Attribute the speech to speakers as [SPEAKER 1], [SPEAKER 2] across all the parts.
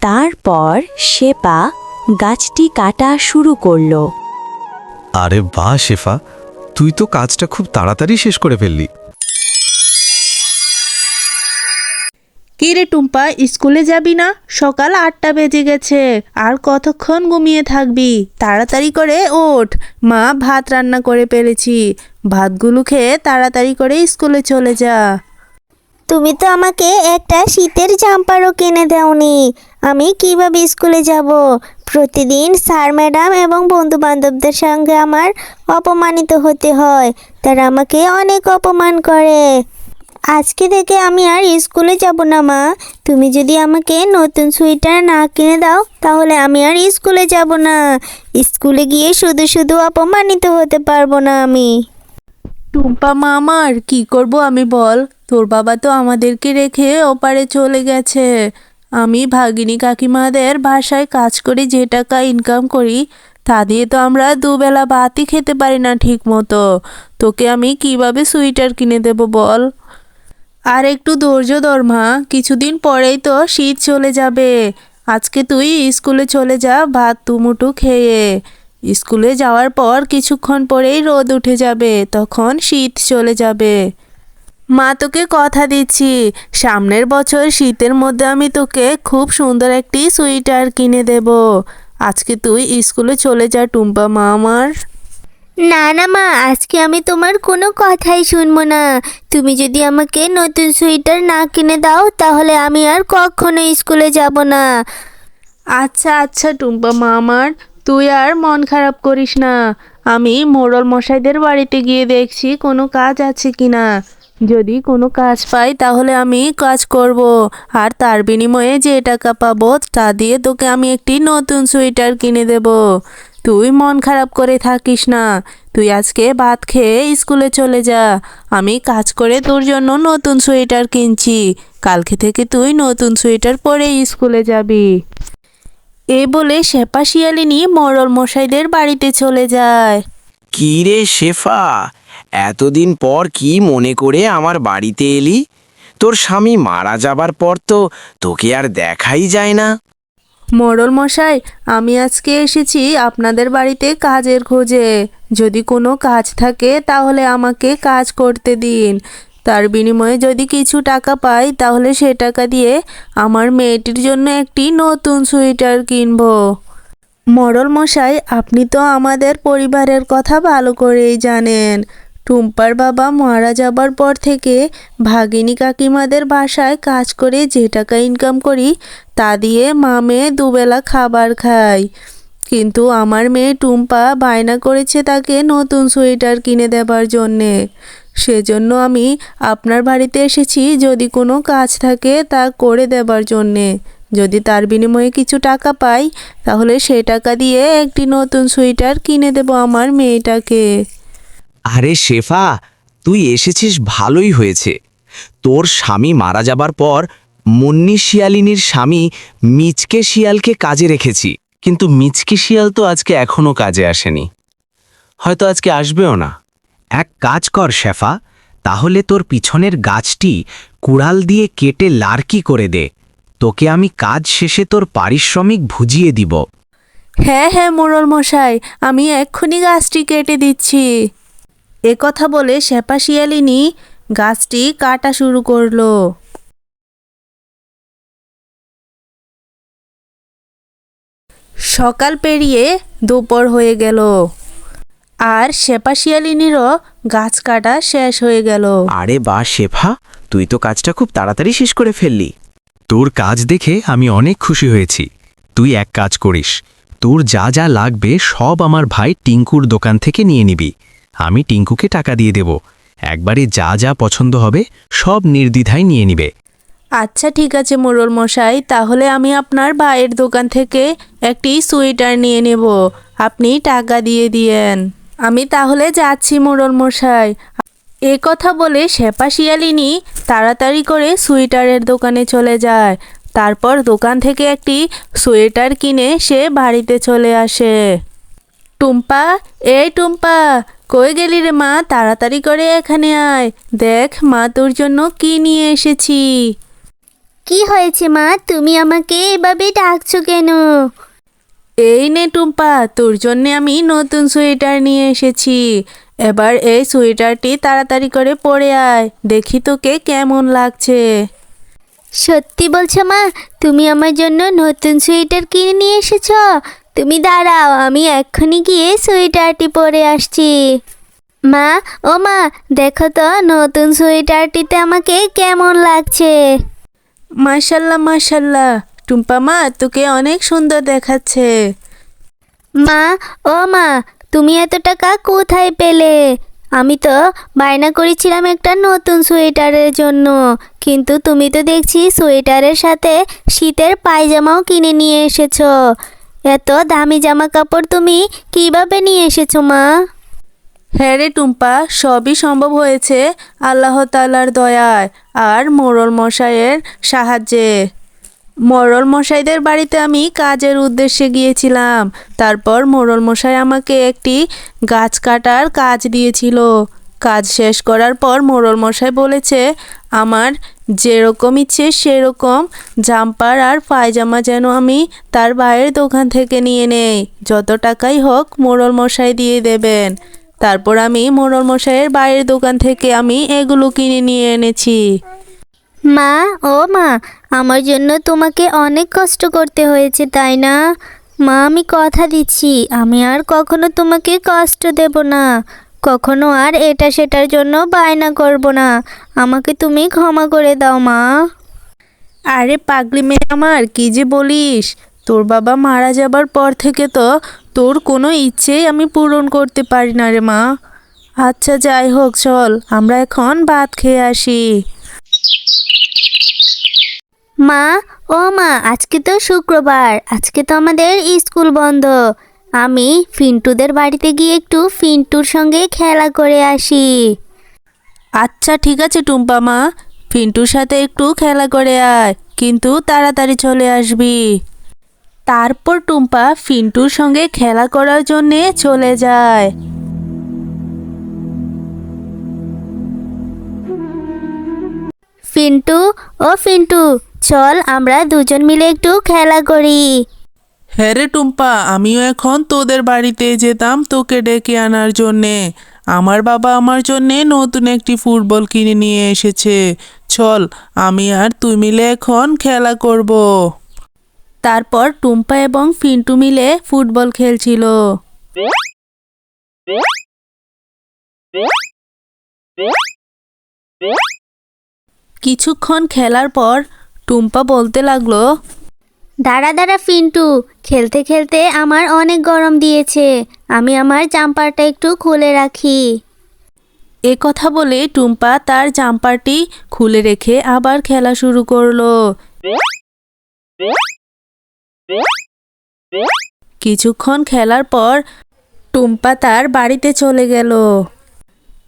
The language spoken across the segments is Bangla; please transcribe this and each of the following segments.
[SPEAKER 1] তারপর শেপা গাছটি কাটা শুরু করল।
[SPEAKER 2] আরে বাহ শেফা তুই তো কাজটা খুব তাড়াতাড়ি শেষ করে ফেললি।
[SPEAKER 3] কি রে টুম্পা স্কুলে যাবি না? সকাল আটটা বেজে গেছে। আর কতক্ষণ ঘুমিয়ে থাকবি? তাড়াতাড়ি করে ওঠ। মা ভাত রান্না করে পেরেছি ভাতগুলো খেয়ে তাড়াতাড়ি করে স্কুলে চলে যা।
[SPEAKER 4] তুমি তো আমাকে একটা শীতের জাম্পারও কিনে দাওনি। আমি কীভাবে স্কুলে যাব? প্রতিদিন স্যার, ম্যাডাম এবং বন্ধু বান্ধবদের সঙ্গে আমার অপমানিত হতে হয়। তারা আমাকে অনেক অপমান করে। আজকে থেকে আমি আর স্কুলে যাব না, মা। তুমি যদি আমাকে নতুন সোয়েটার না কিনে দাও, তাহলে আমি আর স্কুলে যাব না। স্কুলে গিয়ে শুধু শুধু অপমানিত হতে পারব না আমি।
[SPEAKER 3] টুম্পা মা আমার, কি করব আমি বল? তোর বাবা তো আমাদেরকে রেখে ওপারে চলে গেছে। আমি ভাগিনী কাকিমাদের বাসায় কাজ করে, যে টাকা ইনকাম করি, তা দিয়ে তো আমরা দুবেলা ভাতই খেতে পারি না ঠিক মতো তোকে আমি কীভাবে সুইটার কিনে দেব বল? আর একটু ধৈর্য ধর মা, কিছুদিন পরেই তো শীত চলে যাবে। আজকে তুই স্কুলে চলে যা ভাত তুমুটু খেয়ে। স্কুলে যাওয়ার পর কিছুক্ষণ পরেই রোদ উঠে যাবে, তখন শীত চলে যাবে। মা তোকে কথা দিচ্ছি। সামনের বছর শীতের মধ্যে আমি তোকে খুব সুন্দর একটি সোয়েটার কিনে দেব। আজকে তুই স্কুলে চলে যা টুম্পা মা আমার।
[SPEAKER 4] না না মা আজকে আমি তোমার কোনো কথাই শুনব না। তুমি যদি আমাকে নতুন সোয়েটার না কিনে দাও তাহলে আমি আর কখনো স্কুলে যাব না।
[SPEAKER 3] আচ্ছা আচ্ছা টুম্পা মা আমার। তুই আর মন খারাপ করিস না। আমি মোড়ল মশাইদের বাড়িতে গিয়ে দেখছি কোনো কাজ আছে কি না যদি কোনো কাজ পাই তাহলে আমি কাজ করব। আর তার বিনিময়ে যে টাকা পাবো তা দিয়ে তোকে আমি একটি নতুন সোয়েটার কিনে দেব। তুই মন খারাপ করে থাকিস না। তুই আজকে ভাত খেয়ে স্কুলে চলে যা। আমি কাজ করে তোর জন্য নতুন সোয়েটার কিনছি। কালকে থেকে তুই নতুন সোয়েটার পরে স্কুলে যাবি। এ বলে শেপা শিয়ালিনী মরল মশাইদের বাড়িতে চলে যায়।
[SPEAKER 5] কি রে শেফা? এতদিন পর কি মনে করে আমার বাড়িতে এলি? তোর স্বামী মারা যাবার পর তো তোকে আর দেখাই যায় না।
[SPEAKER 3] মরল মশাই, আমি আজকে এসেছি আপনাদের বাড়িতে কাজের খোঁজে। যদি কোনো কাজ থাকে তাহলে আমাকে কাজ করতে দিন। তার বিনিময়ে যদি কিছু টাকা পাই তাহলে সে টাকা দিয়ে আমার মেয়েটির জন্য একটি নতুন সোয়েটার কিনব। মরল মশাই, আপনি তো আমাদের পরিবারের কথা ভালো করেই জানেন। টুম্পার বাবা মারা যাবার পর থেকে ভাগিনী কাকিমাদের বাসায় কাজ করে যে টাকা ইনকাম করি, তা দিয়ে মা মেয়ে দুবেলা খাবার খাই কিন্তু আমার মেয়ে টুম্পা বায়না করেছে তাকে নতুন সোয়েটার কিনে দেবার জন্যে। সেজন্য আমি আপনার বাড়িতে এসেছি, যদি কোনো কাজ থাকে তা করে দেবার জন্যে। যদি তার বিনিময়ে কিছু টাকা পাই, তাহলে সে টাকা দিয়ে একটি নতুন সোয়েটার কিনে দেব আমার মেয়েটাকে।
[SPEAKER 5] আরে শেফা, তুই এসেছিস ভালোই হয়েছে। তোর স্বামী মারা যাবার পর মুন্নি শিয়ালিনীর স্বামী মিচকে শিয়ালকে কাজে রেখেছি। কিন্তু মিচকে শিয়াল তো আজকে এখনও কাজে আসেনি। হয়তো আজকে আসবেও না।
[SPEAKER 6] এক কাজ কর শেফা, তাহলে তোর পিছনের গাছটি কুড়াল দিয়ে কেটে লার্কি করে দে। তোকে আমি কাজ শেষে তোর পারিশ্রমিক ভুজিয়ে দিব।
[SPEAKER 3] হ্যাঁ হ্যাঁ মোড়ল মশাই আমি এক্ষুনি গাছটি কেটে দিচ্ছি। এ কথা বলে শেপা শিয়ালিনী গাছটি কাটা শুরু করল। সকাল পেরিয়ে দুপুর হয়ে গেল। আর শেপা শিয়ালিনীরও গাছ কাটা শেষ হয়ে গেল।
[SPEAKER 5] আরে বা শেফা, তুই তো কাজটা খুব তাড়াতাড়ি শেষ করে ফেললি।
[SPEAKER 2] তোর কাজ দেখে আমি অনেক খুশি হয়েছি। তুই এক কাজ করিস। তোর যা যা লাগবে সব আমার ভাই টিঙ্কুর দোকান থেকে নিয়ে নিবি। আমি টিঙ্কুকে টাকা দিয়ে দেব। একবারে যা যা পছন্দ হবে, সব নির্দ্বিধায় নিয়ে নিবে।
[SPEAKER 3] আচ্ছা ঠিক আছে মোড়ল মশাই, তাহলে আমি আপনার ভাইয়ের দোকান থেকে একটি সোয়েটার নিয়ে নেব। আপনি টাকা দিয়ে দিয়েন। আমি তাহলে যাচ্ছি মোড়ল মশাই। এ কথা বলে শেপা তাড়াতাড়ি করে সোয়েটারের দোকানে চলে যায়। তারপর দোকান থেকে একটি সোয়েটার কিনে সে বাড়িতে চলে আসে। টুম্পা, এই টুম্পা কই গেলি রে মা? তাড়াতাড়ি করে এখানে আয়। দেখ মা তোর জন্য কি নিয়ে এসেছি।
[SPEAKER 4] কি হয়েছে মা? তুমি আমাকে এভাবে ডাকছো কেন?
[SPEAKER 3] এই নে টুম্পা তোর জন্য আমি নতুন সোয়েটার নিয়ে এসেছি। এবার এই সোয়েটারটি তাড়াতাড়ি করে পরে আয়। দেখি তোকে কেমন লাগছে।
[SPEAKER 4] সত্যি বলছো মা? তুমি আমার জন্য নতুন সোয়েটার কিনে নিয়ে এসেছ? তুমি দাঁড়াও আমি এক্ষুনি গিয়ে সোয়েটারটি পরে আসছি। মা ও মা দেখো তো নতুন সোয়েটারটিতে আমাকে কেমন লাগছে?
[SPEAKER 3] মাশাল্লাহ মাশাল্লাহ। টুম্পা মা তোকে অনেক সুন্দর দেখাচ্ছে।
[SPEAKER 4] মা ও মা তুমি এত টাকা কোথায় পেলে? আমি তো বায়না করেছিলাম একটা নতুন সোয়েটারের জন্য কিন্তু তুমি তো দেখছি সোয়েটারের সাথে শীতের পায়জামাও কিনে নিয়ে এসেছ। এত দামি জামা কাপড় তুমি কীভাবে নিয়ে এসেছ, মা?
[SPEAKER 3] হ্যাঁ রে টুম্পা, সবই সম্ভব হয়েছে আল্লাহ তালার দয়ায় আর মোরল মশাইয়ের সাহায্যে। মোরল মশাইদের বাড়িতে আমি কাজের উদ্দেশ্যে গিয়েছিলাম। তারপর মোরল মশাই আমাকে একটি গাছ কাটার কাজ দিয়েছিল। কাজ শেষ করার পর মোরল মশাই বলেছে, আমার যেরকম ইচ্ছে সেরকম জাম্পার আর পায়জামা যেন আমি তার বাইরের দোকান থেকে নিয়ে নেই। যত টাকাই হোক মোরল মশাই দিয়ে দেবেন। তারপর আমি মোরল মশাইয়ের বাইরের দোকান থেকে আমি এগুলো কিনে নিয়ে এনেছি।
[SPEAKER 4] মা, ও মা, আমার জন্য তোমাকে অনেক কষ্ট করতে হয়েছে, তাই না? মা, আমি কথা দিচ্ছি। আমি আর কখনো তোমাকে কষ্ট দেব না। কখনো আর এটা সেটার জন্য বায়না করব না। আমাকে তুমি ক্ষমা করে দাও মা।
[SPEAKER 3] আরে পাগলি মেয়ে আমার কি যে বলিস? তোর বাবা মারা যাবার পর থেকে তো তোর কোনো ইচ্ছেই আমি পূরণ করতে পারি না রে মা। আচ্ছা যাই হোক চল আমরা এখন ভাত খেয়ে আসি।
[SPEAKER 4] মা ও মা আজকে তো শুক্রবার আজকে তো আমাদের স্কুল বন্ধ। আমি ফিন্টুদের বাড়িতে গিয়ে একটু ফিন্টুর সঙ্গে খেলা করে আসি।
[SPEAKER 3] আচ্ছা ঠিক আছে টুম্পা মা। ফিন্টুর সাথে একটু খেলা করে আয় কিন্তু তাড়াতাড়ি চলে আসবি। তারপর টুম্পা ফিন্টুর সঙ্গে খেলা করার জন্যে চলে যায়।
[SPEAKER 4] ফিন্টু ও ফিন্টু চল আমরা দুজন মিলে একটু খেলা করি।
[SPEAKER 7] হ্যাঁ রে টুম্পা, আমিও এখন তোদের বাড়িতে যেতাম তোকে ডেকে আনার জন্যে। আমার বাবা আমার জন্যে নতুন একটি ফুটবল কিনে নিয়ে এসেছে। চল, আমি আর তুই মিলে এখন খেলা করব।
[SPEAKER 3] তারপর টুম্পা এবং ফিন্টু মিলে ফুটবল খেলছিল। কিছুক্ষণ খেলার পর টুম্পা বলতে লাগল
[SPEAKER 4] দাঁড়া দাঁড়া ফিন্টু। খেলতে খেলতে আমার অনেক গরম দিয়েছে। আমি আমার জাম্পারটা একটু খুলে রাখি।
[SPEAKER 3] এ কথা বলে টুম্পা তার জাম্পারটি খুলে রেখে আবার খেলা শুরু করল। কিছুক্ষণ খেলার পর টুম্পা তার বাড়িতে চলে গেল।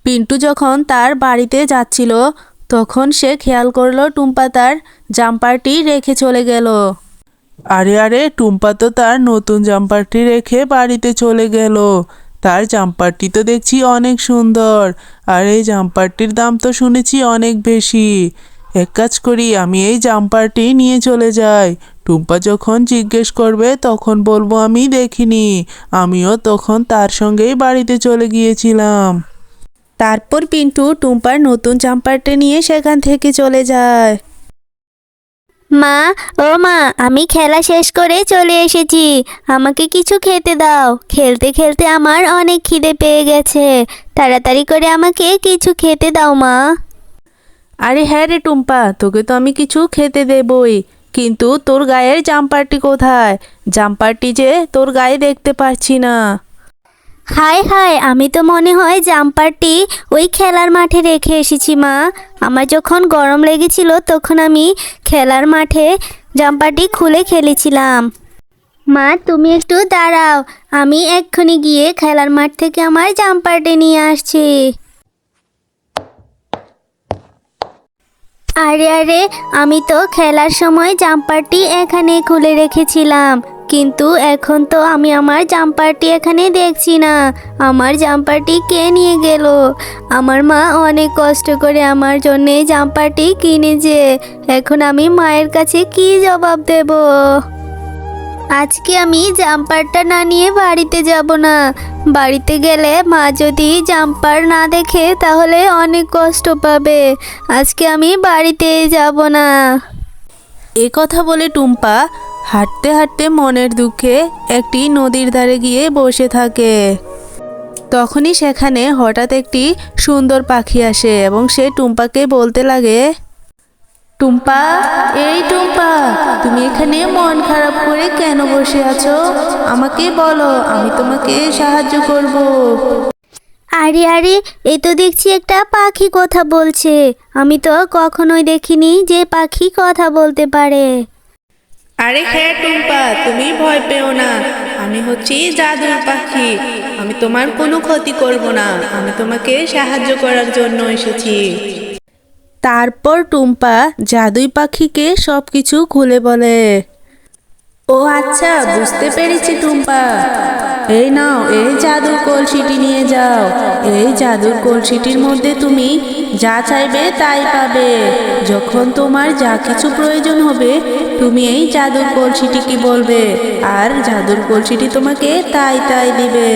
[SPEAKER 3] পিন্টু যখন তার বাড়িতে যাচ্ছিল, তখন সে খেয়াল করল টুম্পা তার জাম্পারটি রেখে চলে গেল।
[SPEAKER 7] আরে আরে, টুম্পা তো তার নতুন জাম্পারটি রেখে বাড়িতে চলে গেল। তার জাম্পারটি তো দেখছি অনেক সুন্দর, আর এই জাম্পারটির দাম তো শুনেছি অনেক বেশি। এক কাজ করি, আমি এই জাম্পারটি নিয়ে চলে যাই। টুম্পা যখন জিজ্ঞেস করবে, তখন বলব, আমি দেখিনি, আমিও তখন তার সঙ্গেই বাড়িতে চলে গিয়েছিলাম।
[SPEAKER 3] তারপর পিন্টু টুম্পার নতুন জাম্পারটি নিয়ে সেখান থেকে চলে যায়।
[SPEAKER 4] মা, ও মা, আমি খেলা শেষ করে চলে এসেছি। আমাকে কিছু খেতে দাও। খেলতে খেলতে আমার অনেক খিদে পেয়ে গেছে। তাড়াতাড়ি করে আমাকে কিছু খেতে দাও, মা।
[SPEAKER 3] আরে হ্যাঁ রে টুম্পা, তোকে তো আমি কিছু খেতে দেবই। কিন্তু তোর গায়ের জাম্পারটি কোথায়? জাম্পারটি যে তোর গায়ে দেখতে পাচ্ছি না।
[SPEAKER 4] হায় হায়, আমি তো মনে হয় জাম্পারটি ওই খেলার মাঠে রেখে এসেছি, মা। আমার যখন গরম লেগেছিল, তখন আমি খেলার মাঠে জাম্পারটি খুলে খেলেছিলাম। মা, তুমি একটু দাঁড়াও। আমি এক্ষুনি গিয়ে খেলার মাঠ থেকে আমার জাম্পারটি নিয়ে আসছি। আরে আরে, আমি তো খেলার সময় জাম্পারটি এখানে খুলে রেখেছিলাম। কিন্তু এখন তো আমি আমার জাম্পারটি এখানে দেখছি না। আমার জাম্পারটি কে নিয়ে গেল? আমার মা অনেক কষ্ট করে আমার জন্য জাম্পারটি কিনেছে। এখন আমি মায়ের কাছে কি জবাব দেব? আজকে আমি জাম্পারটা না নিয়ে বাড়িতে যাব না। বাড়িতে গেলে মা যদি জাম্পার না দেখে তাহলে অনেক কষ্ট পাবে। আজকে আমি বাড়িতে যাব না।
[SPEAKER 3] এ কথা বলে টুম্পা হাঁটতে হাঁটতে মনের দুঃখে একটি নদীর ধারে গিয়ে বসে থাকে। তখনই সেখানে হঠাৎ একটি সুন্দর পাখি আসে এবং সে টুম্পাকে বলতে লাগে, টুম্পা, এই টুম্পা, তুমি এখানে মন খারাপ করে কেন বসে আছো? আমাকে বলো, আমি তোমাকে সাহায্য করব।
[SPEAKER 4] আরে আরে, এ তো দেখছি একটা পাখি কথা বলছে। আমি তো কখনোই দেখিনি যে পাখি কথা বলতে পারে।
[SPEAKER 3] আরে হ্যাঁ টুম্পা, তুমি ভয় পেও না। আমি হচ্ছি জাদুর পাখি। আমি তোমার কোনো ক্ষতি করব না। আমি তোমাকে সাহায্য করার জন্য এসেছি। তারপর টুম্পা জাদুই পাখিকে সব কিছু খুলে বলে। ও আচ্ছা বুঝতে পেরেছি টুম্পা। এই নাও, এই জাদুর কলসিটি নিয়ে যাও। এই জাদুর কলসিটির মধ্যে তুমি যা চাইবে তাই পাবে। যখন তোমার যা কিছু প্রয়োজন হবে, তুমি এই জাদুর কলসিটিকে বলবে? আর জাদুর কলসিটি তোমাকে তাই তাই দিবে।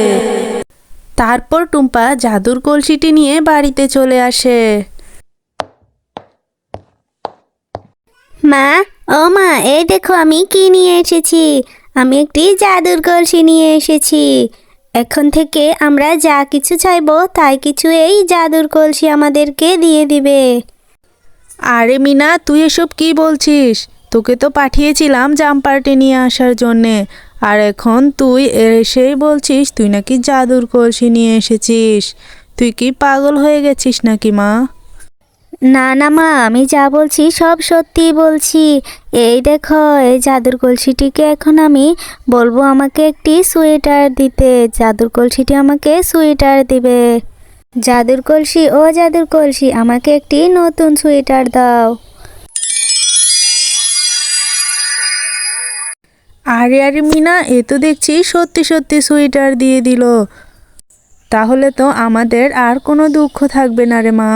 [SPEAKER 3] তারপর টুম্পা জাদুর কলসিটি নিয়ে বাড়িতে চলে আসে।
[SPEAKER 4] মা, ও মা, এই দেখো আমি কি নিয়ে এসেছি। আমি একটি জাদুর কলসি নিয়ে এসেছি। এখন থেকে আমরা যা কিছু চাইব, তাই কিছু এই জাদুর কলসি আমাদেরকে দিয়ে দিবে।
[SPEAKER 3] আরে মিনা, তুই এসব কি বলছিস? তোকে তো পাঠিয়েছিলাম জাম্পারটি নিয়ে আসার জন্যে। আর এখন তুই এসেই বলছিস তুই নাকি জাদুর কলসি নিয়ে এসেছিস। তুই কি পাগল হয়ে গেছিস নাকি মা?
[SPEAKER 4] না না মা, আমি যা বলছি সব সত্যি বলছি। এই দেখো, এই জাদুর কলসিটিকে এখন আমি বলব আমাকে একটি সোয়েটার দিতে। জাদুর কলসিটি আমাকে সোয়েটার দিবে। জাদুর কলসি, ও জাদুর কলসি, আমাকে একটি নতুন সোয়েটার দাও।
[SPEAKER 3] আরে আরে মিনা, এ তো দেখছি সত্যি সত্যি সোয়েটার দিয়ে দিল। তাহলে তো আমাদের আর কোনো দুঃখ থাকবে না রে মা।